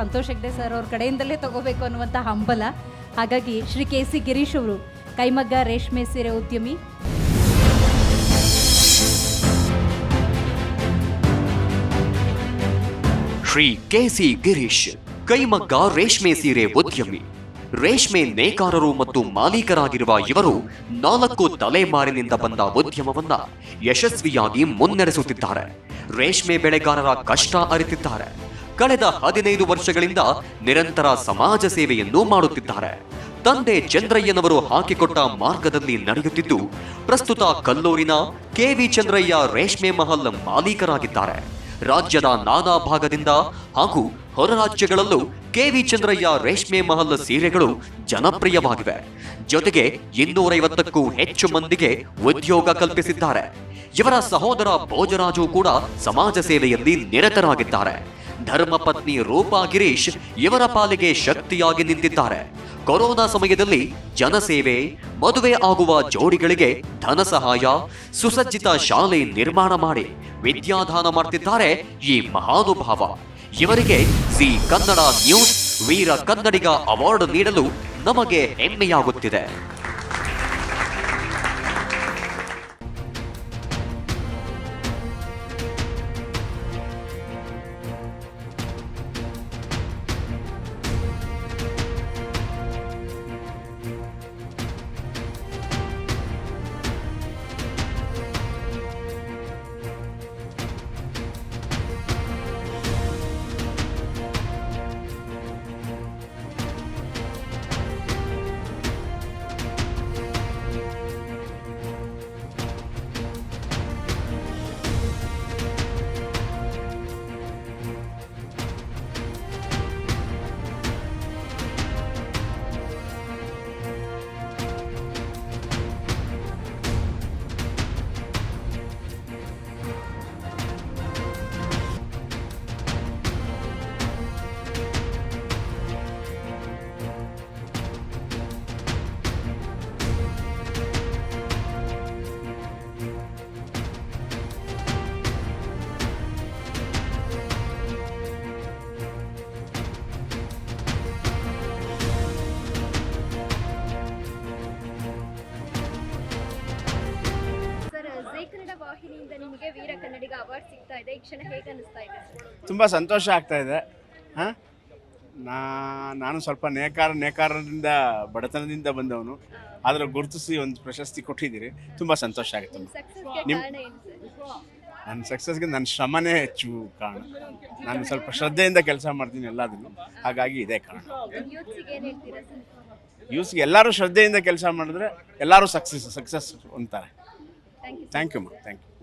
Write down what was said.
Santosh Hegde sir ಅವ್ರ ಕಡೆಯಿಂದಲೇ ತಗೋಬೇಕು ಅನ್ನುವಂಥ ಹಂಬಲ. ಹಾಗಾಗಿ ಶ್ರೀ ಕೆ ಸಿ ಗಿರೀಶ್ ಅವರು, ಕೈಮಗ್ಗ ರೇಷ್ಮೆ ಸೀರೆ ಉದ್ಯಮಿ. ಶ್ರೀ ಕೆ ಸಿ ಗಿರೀಶ್, ಕೈಮಗ್ಗ ರೇಷ್ಮೆ ಸೀರೆ ಉದ್ಯಮಿ. ರೇಷ್ಮೆ ನೇಕಾರರು ಮತ್ತು ಮಾಲೀಕರಾಗಿರುವ ಇವರು ನಾಲ್ಕು ತಲೆಮಾರಿನಿಂದ ಬಂದ ಉದ್ಯಮವನ್ನ ಯಶಸ್ವಿಯಾಗಿ ಮುನ್ನಡೆಸುತ್ತಿದ್ದಾರೆ. ರೇಷ್ಮೆ ಬೆಳೆಗಾರರ ಕಷ್ಟ ಅರಿತಿದ್ದಾರೆ. ಕಳೆದ ಹದಿನೈದು ವರ್ಷಗಳಿಂದ ನಿರಂತರ ಸಮಾಜ ಸೇವೆಯನ್ನು ಮಾಡುತ್ತಿದ್ದಾರೆ. ತಂದೆ ಚಂದ್ರಯ್ಯನವರು ಹಾಕಿಕೊಟ್ಟ ಮಾರ್ಗದಲ್ಲಿ ನಡೆಯುತ್ತಿದ್ದು, ಪ್ರಸ್ತುತ ಕಲ್ಲೂರಿನ ಕೆವಿ ಚಂದ್ರಯ್ಯ ರೇಷ್ಮೆ ಮಹಲ್ ಮಾಲೀಕರಾಗಿದ್ದಾರೆ. ರಾಜ್ಯದ ನಾನಾ ಭಾಗದಿಂದ ಹಾಗೂ ಹೊರ ರಾಜ್ಯಗಳಲ್ಲೂ ಕೆವಿ ಚಂದ್ರಯ್ಯ ರೇಷ್ಮೆ ಮಹಲ್ ಸೀರೆಗಳು ಜನಪ್ರಿಯವಾಗಿವೆ. ಜೊತೆಗೆ ಇನ್ನೂರೈವತ್ತಕ್ಕೂ ಹೆಚ್ಚು ಮಂದಿಗೆ ಉದ್ಯೋಗ ಕಲ್ಪಿಸಿದ್ದಾರೆ. ಇವರ ಸಹೋದರ ಭೋಜರಾಜು ಕೂಡ ಸಮಾಜ ಸೇವೆಯಲ್ಲಿ ನಿರತರಾಗಿದ್ದಾರೆ. ಧರ್ಮಪತ್ನಿ ರೂಪಾ ಗಿರೀಶ್ ಇವರ ಪಾಲಿಗೆ ಶಕ್ತಿಯಾಗಿ ನಿಂತಿದ್ದಾರೆ. ಕೊರೋನಾ ಸಮಯದಲ್ಲಿ ಜನಸೇವೆ, ಮದುವೆ ಆಗುವ ಜೋಡಿಗಳಿಗೆ ಧನ ಸಹಾಯ, ಸುಸಜ್ಜಿತ ಶಾಲೆ ನಿರ್ಮಾಣ ಮಾಡಿ ವಿದ್ಯಾದಾನ ಮಾಡ್ತಿದ್ದಾರೆ ಈ ಮಹಾನುಭಾವ. ಇವರಿಗೆ ಸಿ ಕನ್ನಡ ನ್ಯೂಸ್, ವೀರ ಕನ್ನಡಿಗ ಅವಾರ್ಡ್ ನೀಡಲು ನಮಗೆ ಹೆಮ್ಮೆಯಾಗುತ್ತಿದೆ. ನಿಮಗೆ ವೀರ ಕನ್ನಡಿಗ ಅವಾರ್ಡ್ ಸಿಗ್ತಾ ಇದೆ. ಈ ಕ್ಷಣ ಹೇಗೆ ಅನಿಸ್ತಾ ಇದೆ? ತುಂಬ ಸಂತೋಷ ಆಗ್ತಾ ಇದೆ. ಹಾಂ? ನಾ ನಾನು ಸ್ವಲ್ಪ ನೇಕಾರ ನೇಕಾರದಿಂದ ಬಡತನದಿಂದ ಬಂದವನು. ಆದರೆ ಗುರುತಿಸಿ ಒಂದು ಪ್ರಶಸ್ತಿ ಕೊಟ್ಟಿದ್ದೀರಿ. ತುಂಬ ಸಂತೋಷ ಆಗುತ್ತೆ ನಿಮ್ಮ ನಿಮ್- ಕಾರಣ ಏನು ಸರ್? ನನ್ನ ಸಕ್ಸಸ್ಗೆ ನನ್ನ ಶ್ರಮನೇ ಹೆಚ್ಚು ಕಾರಣ. ನಾನು ಸ್ವಲ್ಪ ಶ್ರದ್ಧೆಯಿಂದ ಕೆಲಸ ಮಾಡ್ತೀನಿ ಎಲ್ಲದನ್ನು. ಹಾಗಾಗಿ ಇದೇ ಕಾರಣ. ಯೂತ್ಸಿಗೆ ಏನು ಹೇಳ್ತೀರಾ ಸರ್? ಯೂಸ್ಗೆ ಎಲ್ಲರೂ ಶ್ರದ್ಧೆಯಿಂದ ಕೆಲಸ ಮಾಡಿದ್ರೆ ಎಲ್ಲರೂ ಸಕ್ಸಸ್ ಸಕ್ಸಸ್ ಅಂತಾರೆ. ಥ್ಯಾಂಕ್ ಯು ಥ್ಯಾಂಕ್ ಯು ಮಾ ಥ್ಯಾಂಕ್ ಯು